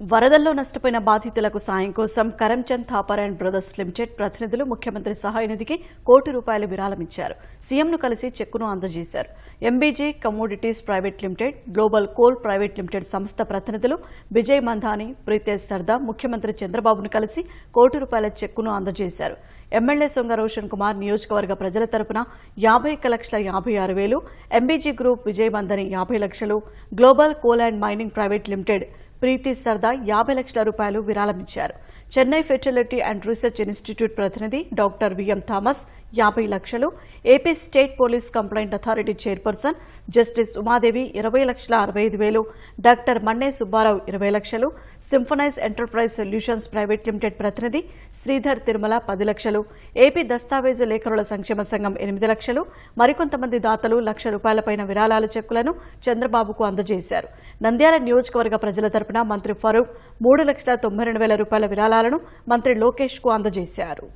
వరదల్లో నష్టపోయిన బాధితులకు సాయం కోసం Karamchand Thapar and brothers limited ప్రతినిధులు ముఖ్యమంత్రి సహాయ నిధికి కోటి రూపాయలు విరాళమిచ్చారు. సీఎంను కలిసి చెక్కును అందజేశారు. MBG commodities private limited global coal private limited సంస్థ ప్రతినిధులు విజయ్ మంధాని ప్రీతేష్ సర్దా ముఖ్యమంత్రి చంద్రబాబును కలిసి కోటి రూపాయల చెక్కును అందజేశారు. ఎమ్మెల్యే సొంగ రోషన్ కుమార్ నియోజకవర్గ ప్రజల తరపున యాభై లక్షల యాభై ఆరు వేలు ఎంబీజీ గ్రూప్ విజయ్ మందని యాభై లక్షలు global coal and mining private limited Preethi Sarda యాభై లక్షల రూపాయలు విరాళమిచ్చారు. Chennai fertility and research institute ప్రతినిధి డాక్టర్ విఎం థామస్ యాభై లక్షలు. AP state police complaint authority chairperson justice Umadevi ఇరవై లక్షల అరవై ఐదు వేలు డాక్టర్ మన్నే సుబ్బారావు ఇరవై లక్షలు symphonize enterprise solutions private limited ప్రతినిధి శ్రీధర్ తిరుమల పది లక్షలు ఏపీ దస్తావేజు లేఖరుల సంక్షేమ సంఘం ఎనిమిది లక్షలు మరికొంతమంది దాతలు లక్ష రూపాయలపైన విరాళాల చెక్కులను చంద్రబాబుకు అందజేశారు. నంద్యాల నియోజకవర్గ ప్రజల తరపున మంత్రి ఫరూక్ మూడు లక్షల తొంభై రెండు వేల రూపాయల విరాళాలను మంత్రి లోకేష్కు అందజేశారు.